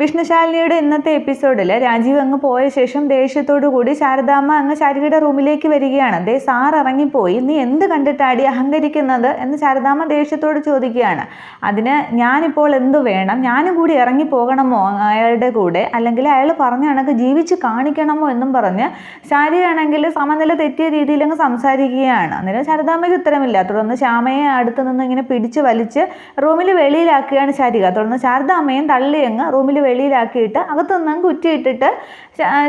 വിഷ്ണുശാലിനിയുടെ ഇന്നത്തെ എപ്പിസോഡിൽ രാജീവ് അങ്ങ് പോയ ശേഷം ദേഷ്യത്തോടു കൂടി ശാരദാമ്മ അങ്ങ് ശാരികയുടെ റൂമിലേക്ക് വരികയാണ്. ദേ സാർ ഇറങ്ങിപ്പോയി. നീ എന്ത് കണ്ടിട്ടാടി അഹങ്കരിക്കുന്നത്? എന്ന് ശാരദാമ്മ ദേഷ്യത്തോട് ചോദിക്കുകയാണ്. അതിന് ഞാനിപ്പോൾ എന്ത് വേണം? ഞാനും കൂടി ഇറങ്ങി പോകണമോ അയാളുടെ കൂടെ? അല്ലെങ്കിൽ അയാൾ പറഞ്ഞ കണക്ക് ജീവിച്ച് കാണിക്കണമോ എന്നും പറഞ്ഞ് ശാരിയാണെങ്കിൽ സമനില തെറ്റിയ രീതിയിൽ അങ്ങ് സംസാരിക്കുകയാണ്. അന്നേരം ശാരദാമ്മയ്ക്ക് ഉത്തരമില്ല. തുടർന്ന് ശ്യാമയെ അടുത്ത് നിന്ന് ഇങ്ങനെ പിടിച്ച് വലിച്ച് റൂമിൽ വെളിയിലാക്കുകയാണ് ശാരിക. തുടർന്ന് ശാരദാമ്മയും തള്ളിയങ്ങ് റൂമിൽ വെളിയിലാക്കിയിട്ട് അകത്തുനിന്ന് അങ്ങ് കുറ്റിയിട്ടിട്ട്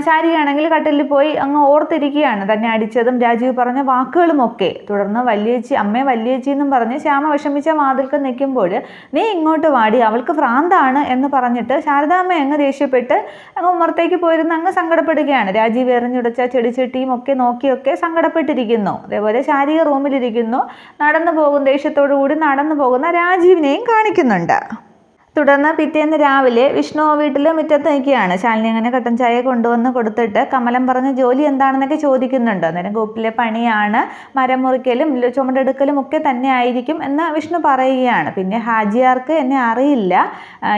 ശാരിയാണെങ്കിൽ കട്ടിലിൽ പോയി അങ്ങ് ഓർത്തിരിക്കുകയാണ്. തന്നെ അടിച്ചതും രാജീവ് പറഞ്ഞ വാക്കുകളുമൊക്കെ. തുടർന്ന് വല്യേച്ചി അമ്മയെ വല്യേച്ചി എന്നും പറഞ്ഞ് ശ്യാമ വിഷമിച്ച വാതിൽക്ക് നിൽക്കുമ്പോൾ നീ ഇങ്ങോട്ട് വാടി അവൾക്ക് ഭ്രാന്താണ് എന്ന് പറഞ്ഞിട്ട് ശാരദാമ്മ അങ്ങ് ദേഷ്യപ്പെട്ട് അങ്ങ് ഉമ്മറത്തേക്ക് പോയിരുന്ന് അങ്ങ് സങ്കടപ്പെടുകയാണ്. രാജീവ് എറിഞ്ഞുടച്ച ചെടിച്ചെട്ടിയും ഒക്കെ നോക്കിയൊക്കെ സങ്കടപ്പെട്ടിരിക്കുന്നു. അതേപോലെ ശാരിക റൂമിലിരിക്കുന്നു. നടന്നു പോകും ദേഷ്യത്തോടു കൂടി നടന്നു പോകുന്ന രാജീവിനെയും കാണിക്കുന്നുണ്ട്. തുടർന്ന് പിറ്റേന്ന് രാവിലെ വിഷ്ണു വീട്ടിൽ മുറ്റത്ത് നിൽക്കുകയാണ്. ശാലിനി അങ്ങനെ കട്ടൻ ചായ കൊണ്ടുവന്ന് കൊടുത്തിട്ട് കമലം പറഞ്ഞ ജോലി എന്താണെന്നൊക്കെ ചോദിക്കുന്നുണ്ട്. അന്നേരം ഗോപ്പിലെ പണിയാണ്. മരം മുറിക്കലും ചുമടെടുക്കലും ഒക്കെ തന്നെ ആയിരിക്കും എന്ന് വിഷ്ണു പറയുകയാണ്. പിന്നെ ഹാജിയാർക്ക് എന്നെ അറിയില്ല.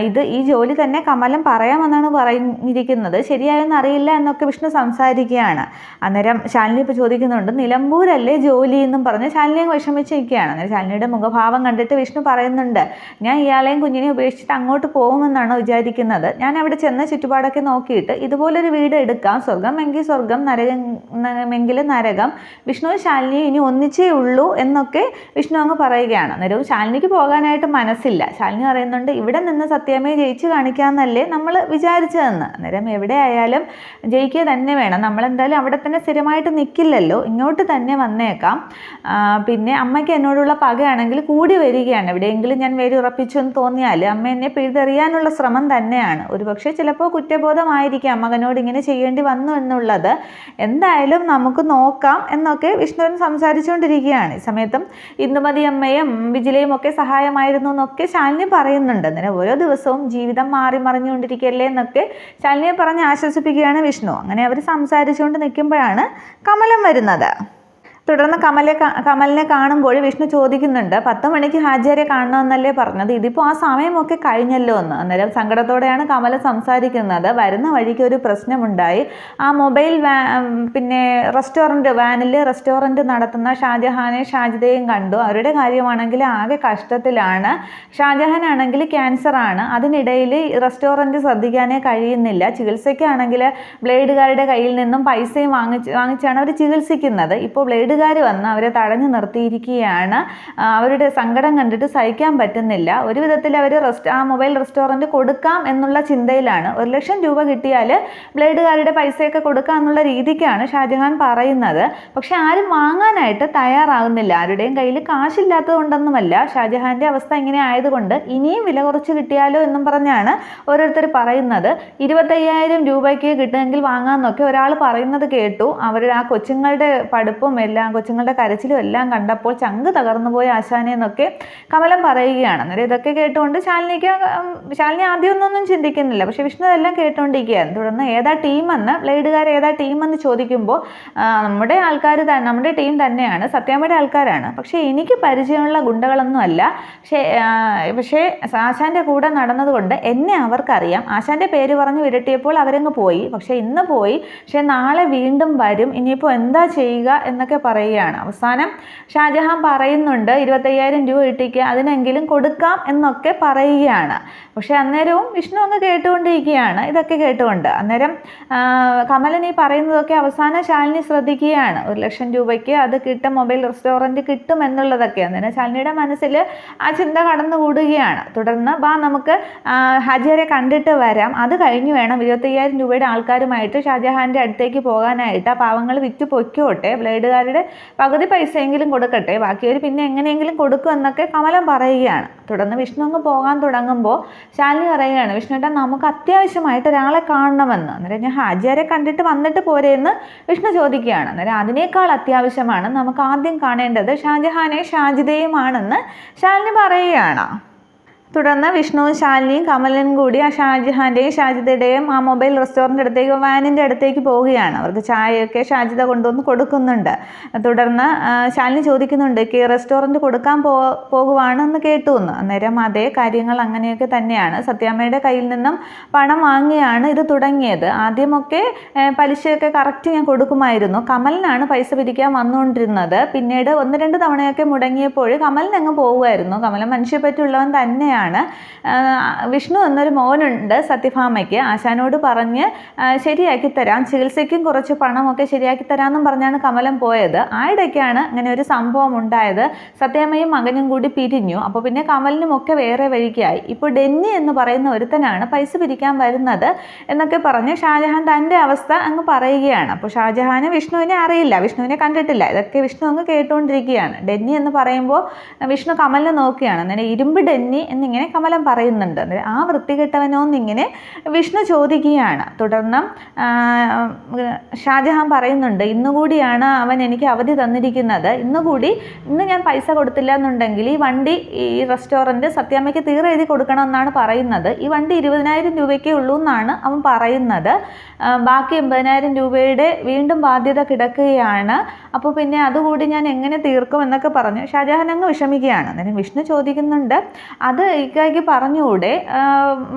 ഇത് ഈ ജോലി തന്നെ കമലം പറയാമെന്നാണ് പറഞ്ഞിരിക്കുന്നത്. ശരിയായെന്ന് അറിയില്ല എന്നൊക്കെ വിഷ്ണു സംസാരിക്കുകയാണ്. അന്നേരം ശാലിനി ഇപ്പോൾ ചോദിക്കുന്നുണ്ട് നിലമ്പൂരല്ലേ ജോലി? എന്നും പറഞ്ഞ് ശാലിനി അങ്ങ് വിഷമിച്ച് നിൽക്കുകയാണ് അന്നേരം ശാലിനിയുടെ മുഖഭാവം കണ്ടിട്ട് വിഷ്ണു പറയുന്നുണ്ട് ഞാൻ ഇയാളെയും കുഞ്ഞിനെയും ഉപേക്ഷിച്ചിട്ട് അങ്ങോട്ട് പോകുമെന്നാണ് വിചാരിക്കുന്നത്. ഞാൻ അവിടെ ചെന്ന ചുറ്റുപാടൊക്കെ നോക്കിയിട്ട് ഇതുപോലൊരു വീട് എടുക്കാം. സ്വർഗം എങ്കിൽ സ്വർഗം നരകം എങ്കിൽ നരകം. വിഷ്ണു ശാലിനി ഇനി ഒന്നിച്ചേ ഉള്ളൂ എന്നൊക്കെ വിഷ്ണു അങ്ങ് പറയുകയാണ്. അന്നേരം ശാലിനിക്ക് പോകാനായിട്ട് മനസ്സില്ല. ശാലിനി പറയുന്നുണ്ട് ഇവിടെ നിന്ന് സത്യമേ ജയിച്ചു കാണിക്കാമെന്നല്ലേ നമ്മൾ വിചാരിച്ചതെന്ന്. അന്നേരം എവിടെ ആയാലും ജയിക്കുക തന്നെ വേണം. നമ്മളെന്തായാലും അവിടെ തന്നെ സ്ഥിരമായിട്ട് നിൽക്കില്ലല്ലോ ഇങ്ങോട്ട് തന്നെ വന്നേക്കാം. പിന്നെ അമ്മയ്ക്ക് എന്നോടുള്ള പകയാണെങ്കിൽ കൂടി വരികയാണ്. എവിടെയെങ്കിലും ഞാൻ വേരി ഉറപ്പിച്ചു എന്ന് തോന്നിയാൽ അമ്മ എന്നെ പിഴുതെറിയാനുള്ള ശ്രമം തന്നെയാണ്. ഒരുപക്ഷെ ചിലപ്പോൾ കുറ്റബോധമായിരിക്കാം മകനോട് ഇങ്ങനെ ചെയ്യേണ്ടി വന്നു എന്നുള്ളത്. എന്തായാലും നമുക്ക് നോക്കാം എന്നൊക്കെ വിഷ്ണുവിൻ സംസാരിച്ചുകൊണ്ടിരിക്കുകയാണ്. ഈ സമയത്തും ഇന്ദുമതി അമ്മയും വിജിലയും ഒക്കെ സഹായമായിരുന്നു എന്നൊക്കെ ശാലിനി പറയുന്നുണ്ട്. അങ്ങനെ ഓരോ ദിവസവും ജീവിതം മാറി മറിഞ്ഞുകൊണ്ടിരിക്കുകയല്ലേ എന്നൊക്കെ ശാലിനിയെ പറഞ്ഞ് ആശ്വസിപ്പിക്കുകയാണ് വിഷ്ണു. അങ്ങനെ അവർ സംസാരിച്ചുകൊണ്ട് നിൽക്കുമ്പോഴാണ് കമലം വരുന്നത്. തുടർന്ന് കമലെ കമലിനെ കാണുമ്പോൾ വിഷ്ണു ചോദിക്കുന്നുണ്ട് പത്ത് മണിക്ക് ഹാജിയാരെ കാണണമെന്നല്ലേ പറഞ്ഞത്? ഇതിപ്പോൾ ആ സമയമൊക്കെ കഴിഞ്ഞല്ലോ എന്ന്. അന്നേരം സങ്കടത്തോടെയാണ് കമല സംസാരിക്കുന്നത്. വരുന്ന വഴിക്ക് ഒരു പ്രശ്നമുണ്ടായി. ആ മൊബൈൽ വാ പിന്നെ റെസ്റ്റോറന്റ് വാനിൽ റെസ്റ്റോറന്റ് നടത്തുന്ന ഷാജഹാനെ ഷാജിദയും കണ്ടു. അവരുടെ കാര്യമാണെങ്കിൽ ആകെ കഷ്ടത്തിലാണ്. ഷാജഹാൻ ആണെങ്കിൽ ക്യാൻസറാണ്. അതിനിടയിൽ റെസ്റ്റോറന്റ് ശ്രദ്ധിക്കാനേ കഴിയുന്നില്ല. ചികിത്സയ്ക്കാണെങ്കിൽ ബ്ലേഡുകാരുടെ കയ്യിൽ നിന്നും പൈസയും വാങ്ങിച്ച് വാങ്ങിച്ചാണ് അവർ ചികിത്സിക്കുന്നത്. ഇപ്പോൾ ബ്ലേഡുകാർ വന്ന് അവരെ തടഞ്ഞു നിർത്തിയിരിക്കുകയാണ്. അവരുടെ സങ്കടം കണ്ടിട്ട് സഹിക്കാൻ പറ്റുന്നില്ല. ഒരു വിധത്തിൽ അവർ റെസ്റ്റ് ആ മൊബൈൽ റെസ്റ്റോറന്റ് കൊടുക്കാം എന്നുള്ള ചിന്തയിലാണ്. ഒരു ലക്ഷം രൂപ കിട്ടിയാൽ ബ്ലേഡുകാരുടെ പൈസയൊക്കെ കൊടുക്കാം എന്നുള്ള രീതിക്കാണ് ഷാജഹാൻ പറയുന്നത്. പക്ഷെ ആരും വാങ്ങാനായിട്ട് തയ്യാറാകുന്നില്ല ആരുടെയും കയ്യിൽ കാശില്ലാത്തതുകൊണ്ടൊന്നുമല്ല ഷാജഹാന്റെ അവസ്ഥ ഇങ്ങനെ ആയതുകൊണ്ട് ഇനിയും വില കുറച്ച് കിട്ടിയാലോ എന്നും പറഞ്ഞാണ് ഓരോരുത്തർ പറയുന്നത്. ഇരുപത്തയ്യായിരം രൂപയ്ക്ക് കിട്ടുമെങ്കിൽ വാങ്ങാമെന്നൊക്കെ ഒരാൾ പറയുന്നത് കേട്ടു. അവരുടെ ആ കൊച്ചുങ്ങളുടെ പഠിപ്പും എല്ലാം കൊച്ചുങ്ങളുടെ കരച്ചിലും എല്ലാം കണ്ടപ്പോൾ ചങ്ക് തകർന്നു പോയ ആശാനെ എന്നൊക്കെ കമലം പറയുകയാണ്. അന്നേരം ഇതൊക്കെ കേട്ടുകൊണ്ട് ശാലിനിക്ക് ശാലിനി ആദ്യമൊന്നും ചിന്തിക്കുന്നില്ല. പക്ഷെ വിഷ്ണു ഇതെല്ലാം കേട്ടുകൊണ്ടിരിക്കുകയാണ് തുടർന്ന് ഏതാ ടീമെന്ന് ബ്ലേഡുകാർ ഏതാ ടീമെന്ന് ചോദിക്കുമ്പോൾ നമ്മുടെ ആൾക്കാർ നമ്മുടെ ടീം തന്നെയാണ് സത്യാമ്മയുടെ ആൾക്കാരാണ്. പക്ഷേ എനിക്ക് പരിചയമുള്ള ഗുണ്ടകളൊന്നും അല്ല. പക്ഷേ പക്ഷേ ആശാന്റെ കൂടെ നടന്നതുകൊണ്ട് എന്നെ അവർക്കറിയാം. ആശാന്റെ പേര് പറഞ്ഞ് വിരട്ടിയപ്പോൾ അവരങ്ങ് പോയി. പക്ഷേ ഇന്ന് പോയി. പക്ഷേ നാളെ വീണ്ടും വരും. ഇനിയിപ്പോൾ എന്താ ചെയ്യുക എന്നൊക്കെ പറയുകയാണ്. അവസാനം ഷാജഹാൻ പറയുന്നുണ്ട് ഇരുപത്തയ്യായിരം രൂപ ഇട്ടിക്ക് അതിനെങ്കിലും കൊടുക്കാം എന്നൊക്കെ പറയുകയാണ്. പക്ഷേ അന്നേരവും വിഷ്ണു അങ്ങ് കേട്ടുകൊണ്ടിരിക്കുകയാണ്. ഇതൊക്കെ കേട്ടുകൊണ്ട് അന്നേരം കമലൻ ഈ പറയുന്നതൊക്കെ അവസാനം ശാലിനി ശ്രദ്ധിക്കുകയാണ്. ഒരു ലക്ഷം രൂപയ്ക്ക് അത് കിട്ടും മൊബൈൽ റെസ്റ്റോറന്റ് കിട്ടും എന്നുള്ളതൊക്കെ. അന്നേരം ശാലിനിയുടെ മനസ്സിൽ ആ ചിന്ത കടന്നുകൂടുകയാണ്. തുടർന്ന് വാ നമുക്ക് ഹാജിയരെ കണ്ടിട്ട് വരാം. അത് കഴിഞ്ഞ് വേണം ഇരുപത്തയ്യായിരം രൂപയുടെ ആൾക്കാരുമായിട്ട് ഷാജഹാന്റെ അടുത്തേക്ക് പോകാനായിട്ട്. ആ പാവങ്ങൾ വിറ്റ് പൊയ്ക്കോട്ടെ. ബ്ലേഡുകാരുടെ പകുതി പൈസയെങ്കിലും കൊടുക്കട്ടെ ബാക്കിയവർ പിന്നെ എങ്ങനെയെങ്കിലും കൊടുക്കും എന്നൊക്കെ കമലം പറയുകയാണ്. തുടർന്ന് വിഷ്ണു അങ്ങ് പോകാൻ തുടങ്ങുമ്പോൾ ശാലിനി പറയുകയാണ് വിഷ്ണുട്ട നമുക്ക് അത്യാവശ്യമായിട്ട് ഒരാളെ കാണണമെന്ന്. അന്നേരം ഞാൻ ഹാജിയാരെ കണ്ടിട്ട് വന്നിട്ട് പോരെയെന്ന് വിഷ്ണു ചോദിക്കുകയാണ്. അന്നേരം അതിനേക്കാൾ അത്യാവശ്യമാണ് നമുക്ക് ആദ്യം കാണേണ്ടത് ഷാജഹാനെ ഷാജിദയുമാണെന്ന് ശാലിനി പറയുകയാണ്. തുടർന്ന് വിഷ്ണുവും ശാലിനിയും കമലനും കൂടി ആ ഷാജിഹാന്റെയും ഷാജിദയുടെയും ആ മൊബൈൽ റെസ്റ്റോറന്റ് അടുത്തേക്ക് വാനിന്റെ അടുത്തേക്ക് പോവുകയാണ്. അവർക്ക് ചായയൊക്കെ ഷാജിദ കൊണ്ടുവന്ന് കൊടുക്കുന്നുണ്ട്. തുടർന്ന് ശാലിനി ചോദിക്കുന്നുണ്ട് ഈ റെസ്റ്റോറന്റ് കൊടുക്കാൻ പോ പോകുവാണെന്ന് കേട്ടു. എന്ന് അന്നേരം അതേ കാര്യങ്ങൾ അങ്ങനെയൊക്കെ തന്നെയാണ്. സത്യാമ്മയുടെ കയ്യിൽ നിന്നും പണം വാങ്ങിയാണ് ഇത് തുടങ്ങിയത്. ആദ്യമൊക്കെ പലിശയൊക്കെ കറക്റ്റ് ഞാൻ കൊടുക്കുമായിരുന്നു. കമലിനാണ് പൈസ പിരിക്കാൻ വന്നുകൊണ്ടിരുന്നത്. പിന്നീട് ഒന്ന് രണ്ട് തവണയൊക്കെ മുടങ്ങിയപ്പോൾ കമലിനങ്ങ് പോകുമായിരുന്നു കമലൻ മനുഷ്യപ്പറ്റുള്ളവൻ തന്നെയാണ്. തന്നെയാണ് വിഷ്ണു എന്നൊരു മോനുണ്ട് സത്യഭാമയ്ക്ക്. ആശാനോട് പറഞ്ഞ് ശരിയാക്കി തരാം. ചികിത്സയ്ക്കും കുറച്ച് പണമൊക്കെ ശരിയാക്കി തരാമെന്നും പറഞ്ഞാണ് കമലം പോയത്. ആ ഇടയ്ക്കാണ് അങ്ങനെ ഒരു സംഭവം ഉണ്ടായത്. സത്യാമ്മയും മകനും കൂടി പിരിഞ്ഞു. അപ്പോൾ പിന്നെ കമലിനും ഒക്കെ വേറെ വഴിക്കായി. ഇപ്പോൾ ഡെന്നി എന്ന് പറയുന്ന ഒരുത്തനാണ് പൈസ പിരിക്കാൻ വരുന്നത് എന്നൊക്കെ പറഞ്ഞ് ഷാജഹാൻ തന്റെ അവസ്ഥ അങ്ങ് പറയുകയാണ്. അപ്പോൾ ഷാജഹാന് വിഷ്ണുവിനെ അറിയില്ല. വിഷ്ണുവിനെ കണ്ടിട്ടില്ല. ഇതൊക്കെ വിഷ്ണു അങ്ങ് കേട്ടുകൊണ്ടിരിക്കുകയാണ് ഡെന്നി എന്ന് പറയുമ്പോൾ വിഷ്ണു കമലിനെ നോക്കുകയാണ്. അങ്ങനെ ഇരുമ്പ് ഡെന്നി എന്ന് എന്നിങ്ങനെ കമലം പറയുന്നുണ്ട്. ആ വൃത്തികെട്ടവനോന്നിങ്ങനെ വിഷ്ണു ചോദിക്കുകയാണ്. തുടർന്ന് ഷാജഹാൻ പറയുന്നുണ്ട് ഇന്നുകൂടിയാണ് അവൻ എനിക്ക് അവധി തന്നിരിക്കുന്നത്. ഇന്നുകൂടി ഇന്ന് ഞാൻ പൈസ കൊടുത്തില്ല എന്നുണ്ടെങ്കിൽ ഈ വണ്ടി ഈ റെസ്റ്റോറന്റ് സത്യാമ്മയ്ക്ക് തീരെ എഴുതി കൊടുക്കണമെന്നാണ് പറയുന്നത്. ഈ വണ്ടി ഇരുപതിനായിരം രൂപയ്ക്കേ ഉള്ളൂ എന്നാണ് അവൻ പറയുന്നത്. ബാക്കി എൺപതിനായിരം രൂപയുടെ വീണ്ടും ബാധ്യത കിടക്കുകയാണ്. അപ്പോൾ പിന്നെ അതുകൂടി ഞാൻ എങ്ങനെ തീർക്കും? എന്നൊക്കെ പറഞ്ഞു ഷാജഹാൻ അങ്ങ് വിഷമിക്കുകയാണ്. അന്നേരം വിഷ്ണു ചോദിക്കുന്നുണ്ട് അത് ഇക്കായ്ക്ക് പറഞ്ഞുകൂടെ?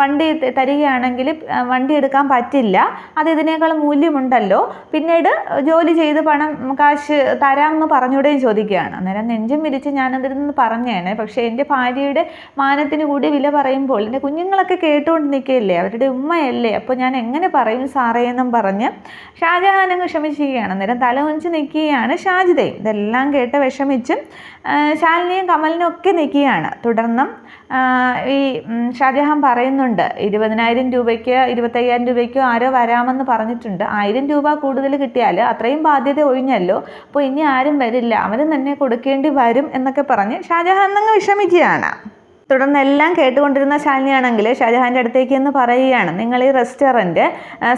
വണ്ടി തരികയാണെങ്കിൽ വണ്ടി എടുക്കാൻ പറ്റില്ല. അത് ഇതിനേക്കാൾ മൂല്യമുണ്ടല്ലോ. പിന്നീട് ജോലി ചെയ്ത് പണം കാശ് തരാമെന്ന് പറഞ്ഞുകൂടെയും ചോദിക്കുകയാണ്. അന്നേരം നെഞ്ചും വിരിച്ച് ഞാനതിൽ നിന്ന് പറഞ്ഞേനെ. പക്ഷേ എന്റെ ഭാര്യയുടെ മാനത്തിന് കൂടി വില പറയുമ്പോൾ എന്റെ കുഞ്ഞുങ്ങളൊക്കെ കേട്ടുകൊണ്ട് നിൽക്കുകയല്ലേ? അവരുടെ ഉമ്മയല്ലേ? അപ്പോൾ ഞാൻ എങ്ങനെ പറയും സാറേ എന്നും പറഞ്ഞ് ഷാജഹാൻ അങ്ങ് വിഷമിച്ചിരിക്കുകയാണ് അന്നേരം തല നിൽക്കുകയാണ് ഷാജിതയും. ഇതെല്ലാം കേട്ട് വിഷമിച്ചും ശാലിനിയും കമലിനും ഒക്കെ നിൽക്കുകയാണ്. തുടർന്നും ഈ ഷാജഹാൻ പറയുന്നുണ്ട് ഇരുപതിനായിരം രൂപയ്ക്ക് ഇരുപത്തയ്യായിരം രൂപയ്ക്കോ ആരോ വരാമെന്ന് പറഞ്ഞിട്ടുണ്ട്. ആയിരം രൂപ കൂടുതൽ കിട്ടിയാൽ അത്രയും ബാധ്യത ഒഴിഞ്ഞല്ലോ. അപ്പോൾ ഇനി ആരും വരില്ല. അവരും തന്നെ കൊടുക്കേണ്ടി വരും എന്നൊക്കെ പറഞ്ഞ് ഷാജഹാൻ അങ്ങ് വിഷമിക്കുകയാണ്. തുടർന്ന് എല്ലാം കേട്ടുകൊണ്ടിരുന്ന ശാലിനിയാണെങ്കിൽ ഷാജഹാന്റെ അടുത്തേക്ക് എന്ന് പറയുകയാണ് നിങ്ങൾ ഈ റെസ്റ്റോറന്റ്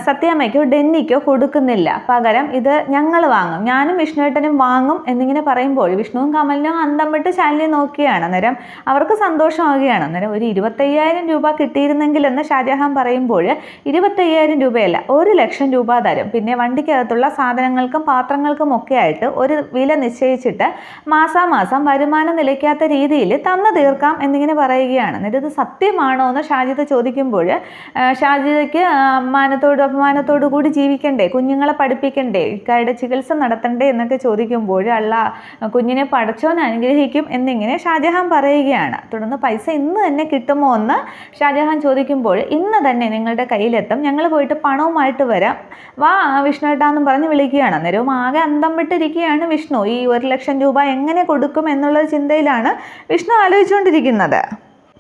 സത്യാമ്മയ്ക്കോ ഡെന്നിക്കോ കൊടുക്കുന്നില്ല. പകരം ഇത് ഞങ്ങൾ വാങ്ങും. ഞാനും വിഷ്ണുവേട്ടനും വാങ്ങും എന്നിങ്ങനെ പറയുമ്പോൾ വിഷ്ണുവും കമലിനും അന്തം വിട്ട് ശാലിനിയെ നോക്കിയാണ് അന്നേരം അവർക്ക് സന്തോഷമാവുകയാണ്. അന്നേരം ഒരു ഇരുപത്തയ്യായിരം രൂപ കിട്ടിയിരുന്നെങ്കിൽ എന്ന് ഷാജഹാൻ പറയുമ്പോൾ ഇരുപത്തയ്യായിരം രൂപയല്ല ഒരു ലക്ഷം രൂപ തരും. പിന്നെ വണ്ടിക്കകത്തുള്ള സാധനങ്ങൾക്കും പാത്രങ്ങൾക്കും ഒക്കെ ആയിട്ട് ഒരു വില നിശ്ചയിച്ചിട്ട് മാസാമാസം വരുമാനം നിലയ്ക്കാത്ത രീതിയിൽ തന്നു തീർക്കാം എന്നിങ്ങനെ പറയുകയാണ്. എന്നിട്ട് ഇത് സത്യമാണോ എന്ന് ഷാജിദ ചോദിക്കുമ്പോൾ ഷാജിദയ്ക്ക് അമ്മാനത്തോട് അപമാനത്തോടു കൂടി ജീവിക്കണ്ടേ കുഞ്ഞുങ്ങളെ പഠിപ്പിക്കണ്ടേ ഇക്കാരുടെ ചികിത്സ നടത്തണ്ടേ എന്നൊക്കെ ചോദിക്കുമ്പോൾ അള്ള കുഞ്ഞിനെ പഠിച്ചോന്ന് അനുഗ്രഹിക്കും എന്നിങ്ങനെ ഷാജഹാൻ പറയുകയാണ്. തുടർന്ന് പൈസ ഇന്ന് തന്നെ കിട്ടുമോ എന്ന് ഷാജഹാൻ ചോദിക്കുമ്പോൾ ഇന്ന് തന്നെ നിങ്ങളുടെ കയ്യിലെത്തും. ഞങ്ങൾ പോയിട്ട് പണവുമായിട്ട് വരാം. വാ വിഷ്ണുട്ടാന്നും പറഞ്ഞ് വിളിക്കുകയാണ്. അന്നേരവും ആകെ അന്തം വിട്ടിരിക്കുകയാണ് വിഷ്ണു. ഈ ഒരു ലക്ഷം രൂപ എങ്ങനെ കൊടുക്കും എന്നുള്ള ചിന്തയിലാണ് വിഷ്ണു ആലോചിച്ചുകൊണ്ടിരിക്കുന്നത്.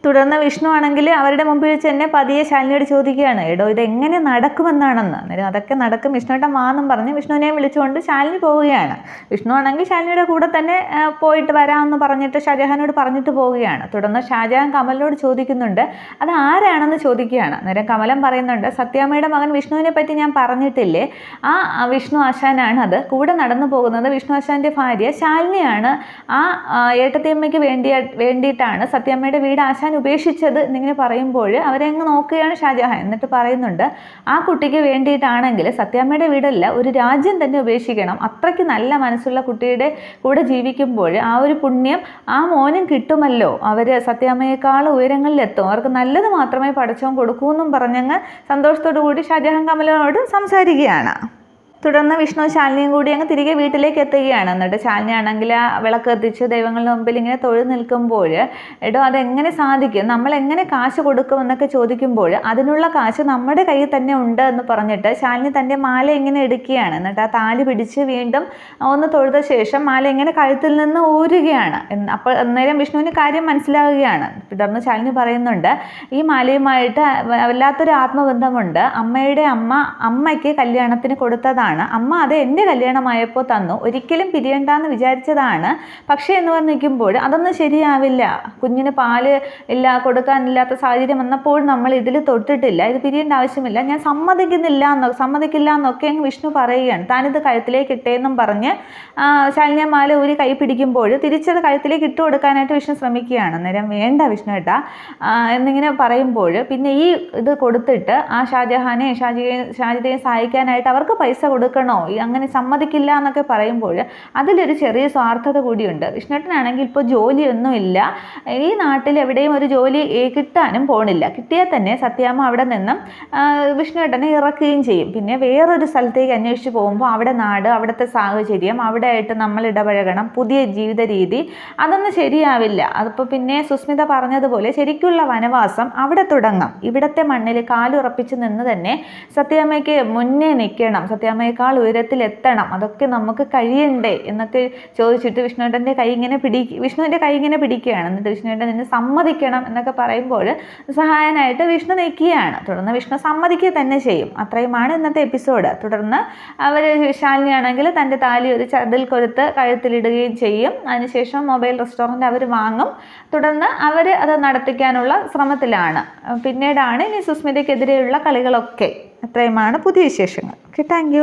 തുടർന്ന് വിഷ്ണു ആണെങ്കിൽ അവരുടെ മുമ്പിൽ വെച്ച് തന്നെ പതിയെ ശാലിനിയോട് ചോദിക്കുകയാണ് എടോ ഇത് എങ്ങനെ നടക്കുമെന്നാണെന്ന്? അന്നേരം അതൊക്കെ നടക്കും. വിഷ്ണുവേട്ടൻ മാന്നും പറഞ്ഞ് വിഷ്ണുവിനെ വിളിച്ചുകൊണ്ട് ശാലിനി പോവുകയാണ്. വിഷ്ണു ആണെങ്കിൽ ശാലിനിയുടെ കൂടെ തന്നെ പോയിട്ട് വരാമെന്ന് പറഞ്ഞിട്ട് ഷാജഹാനോട് പറഞ്ഞിട്ട് പോവുകയാണ്. തുടർന്ന് ഷാജഹാൻ കമലിനോട് ചോദിക്കുന്നുണ്ട് അത് ആരാണെന്ന് ചോദിക്കുകയാണ്? അന്നേരം കമലം പറയുന്നുണ്ട് സത്യാമ്മയുടെ മകൻ വിഷ്ണുവിനെ പറ്റി ഞാൻ പറഞ്ഞിട്ടില്ലേ? ആ വിഷ്ണു ആശാനാണ് അത്. കൂടെ നടന്നു പോകുന്നത് വിഷ്ണു ആശാന്റെ ഭാര്യ ശാലിനിയാണ്. ആ ഏട്ടത്തിയമ്മയ്ക്ക് വേണ്ടി വേണ്ടിയിട്ടാണ്. സത്യാമ്മയുടെ വീട് ആശാൻ ഉപേക്ഷിച്ചത് എന്നിങ്ങനെ പറയുമ്പോൾ അവരെ അങ്ങ് നോക്കുകയാണ് ഷാജഹാൻ എന്നിട്ട് പറയുന്നുണ്ട് ആ കുട്ടിക്ക് വേണ്ടിയിട്ടാണെങ്കിൽ സത്യാമ്മയുടെ വീടല്ല ഒരു രാജ്യം തന്നെ ഉപേക്ഷിക്കണം. അത്രയ്ക്ക് നല്ല മനസ്സുള്ള കുട്ടിയുടെ കൂടെ ജീവിക്കുമ്പോൾ ആ ഒരു പുണ്യം ആ മോനും കിട്ടുമല്ലോ. അവർ സത്യാമ്മയേക്കാൾ ഉയരങ്ങളിലെത്തും. അവർക്ക് നല്ലത് മാത്രമേ പഠിച്ചോൻ കൊടുക്കൂ എന്നും പറഞ്ഞങ്ങ് സന്തോഷത്തോടു കൂടി ഷാജഹാൻ കമലിനോട് സംസാരിക്കുകയാണ്. തുടർന്ന് വിഷ്ണു ശാലിനിയും കൂടി അങ്ങ് തിരികെ വീട്ടിലേക്ക് എത്തുകയാണ്. എന്നിട്ട് ശാലിനി ആണെങ്കിൽ ആ വിളക്ക് എത്തിച്ച് ദൈവങ്ങളുടെ മുമ്പിൽ ഇങ്ങനെ തൊഴിൽ നിൽക്കുമ്പോൾ എടോ അതെങ്ങനെ സാധിക്കും? നമ്മൾ എങ്ങനെ കാശ് കൊടുക്കും എന്നൊക്കെ ചോദിക്കുമ്പോൾ അതിനുള്ള കാശ് നമ്മുടെ കയ്യിൽ തന്നെ ഉണ്ട് എന്ന് പറഞ്ഞിട്ട് ശാലിനി തന്റെ മാല ഇങ്ങനെ എടുക്കുകയാണ്. എന്നിട്ട് ആ താലി പിടിച്ച് വീണ്ടും ഒന്ന് തൊഴുത ശേഷം മാല ഇങ്ങനെ കഴുത്തിൽ നിന്ന് ഊരുകയാണ്. അപ്പോൾ അന്നേരം വിഷ്ണുവിന് കാര്യം മനസ്സിലാവുകയാണ്. തുടർന്ന് ശാലിനി പറയുന്നുണ്ട് ഈ മാലയുമായിട്ട് വല്ലാത്തൊരു ആത്മബന്ധമുണ്ട്. അമ്മയുടെ അമ്മ അമ്മയ്ക്ക് കല്യാണത്തിന് കൊടുത്തതാണ്. വിഷ്ണുവാണ് അമ്മ അത് എന്റെ കല്യാണമായപ്പോൾ തന്നു. ഒരിക്കലും പിരിയണ്ടെന്ന് വിചാരിച്ചതാണ്. പക്ഷേ എന്ന് പറഞ്ഞ് നിൽക്കുമ്പോൾ അതൊന്നും ശരിയാവില്ല. കുഞ്ഞിന് പാൽ ഇല്ല കൊടുക്കാനില്ലാത്ത സാഹചര്യം വന്നപ്പോൾ നമ്മൾ ഇതിൽ തൊട്ടിട്ടില്ല. ഇത് പിരിയേണ്ട ആവശ്യമില്ല. ഞാൻ സമ്മതിക്കുന്നില്ല എന്നോ സമ്മതിക്കില്ല എന്നൊക്കെ വിഷ്ണു പറയുകയാണ്. താനിത് കഴുത്തിലേക്ക് ഇട്ടേന്നും പറഞ്ഞ് ശാലിന്യമാല ഒരു കൈ പിടിക്കുമ്പോൾ തിരിച്ചത് കഴുത്തിലേക്ക് ഇട്ട് കൊടുക്കാനായിട്ട് വിഷ്ണു ശ്രമിക്കുകയാണ്. അന്നേരം വേണ്ട വിഷ്ണു ഏട്ടാ എന്നിങ്ങനെ പറയുമ്പോൾ പിന്നെ ഈ ഇത് കൊടുത്തിട്ട് ആ ഷാജഹാനെ ഷാജിയെ ഷാജിദയെ സഹായിക്കാനായിട്ട് അവർക്ക് പൈസ കൊടുക്കണോ? അങ്ങനെ സമ്മതിക്കില്ല എന്നൊക്കെ പറയുമ്പോൾ അതിലൊരു ചെറിയ സ്വാർത്ഥത കൂടിയുണ്ട്. കൃഷ്ണേട്ടനാണെങ്കിൽ ഇപ്പോൾ ജോലിയൊന്നുമില്ല. ഈ നാട്ടിൽ എവിടെയും ഒരു ജോലി കിട്ടാനും പോണില്ല. കിട്ടിയാൽ തന്നെ സത്യാമ്മ അവിടെ നിന്നും വിഷ്ണുട്ടനെ ഇറക്കുകയും ചെയ്യും. പിന്നെ വേറൊരു സ്ഥലത്തേക്ക് അന്വേഷിച്ച് പോകുമ്പോൾ അവിടെ നാട് അവിടുത്തെ സാഹചര്യം അവിടെ ആയിട്ട് നമ്മൾ ഇടപഴകണം പുതിയ ജീവിത രീതി അതൊന്നും ശരിയാവില്ല. അതിപ്പോൾ പിന്നെ സുസ്മിത പറഞ്ഞതുപോലെ ശരിക്കുള്ള വനവാസം അവിടെ തുടങ്ങാം. ഇവിടത്തെ മണ്ണിൽ കാലുറപ്പിച്ച് നിന്ന് തന്നെ സത്യാമ്മയ്ക്ക് മുന്നേ നിൽക്കണം. സത്യാമ്മയേക്കാൾ ഉയരത്തിലെത്തണം. അതൊക്കെ നമുക്ക് കഴിയണ്ടേ എന്നൊക്കെ ചോദിച്ചിട്ട് വിഷ്ണുവേട്ടന്റെ കൈ ഇങ്ങനെ പിടി വിഷ്ണുവിന്റെ കൈ ഇങ്ങനെ പിടിക്കുകയാണ്. എന്നിട്ട് വിഷ്ണുവേട്ടൻ നിന്നെ സമ്മതിക്കണം എന്നൊക്കെ പറയുമ്പോൾ സഹായനായിട്ട് വിഷ്ണു നിൽക്കുകയാണ്. തുടർന്ന് വിഷ്ണു സമ്മതിക്കുക തന്നെ ചെയ്യും. അത്രയുമാണ് ഇന്നത്തെ എപ്പിസോഡ്. തുടർന്ന് അവർ ശാലിനിയാണെങ്കിൽ തന്റെ താലി ഒരു ചതിൽ കൊരുത്ത് കഴുത്തിലിടുകയും ചെയ്യും. അതിനുശേഷം മൊബൈൽ റെസ്റ്റോറന്റ് അവർ വാങ്ങും. തുടർന്ന് അവർ അത് നടത്തിക്കാനുള്ള ശ്രമത്തിലാണ്. പിന്നീടാണ് ഇനി സുസ്മിതയ്ക്കെതിരെയുള്ള കളികളൊക്കെ. അത്രയുമാണ് പുതിയ വിശേഷങ്ങൾ. Okay thank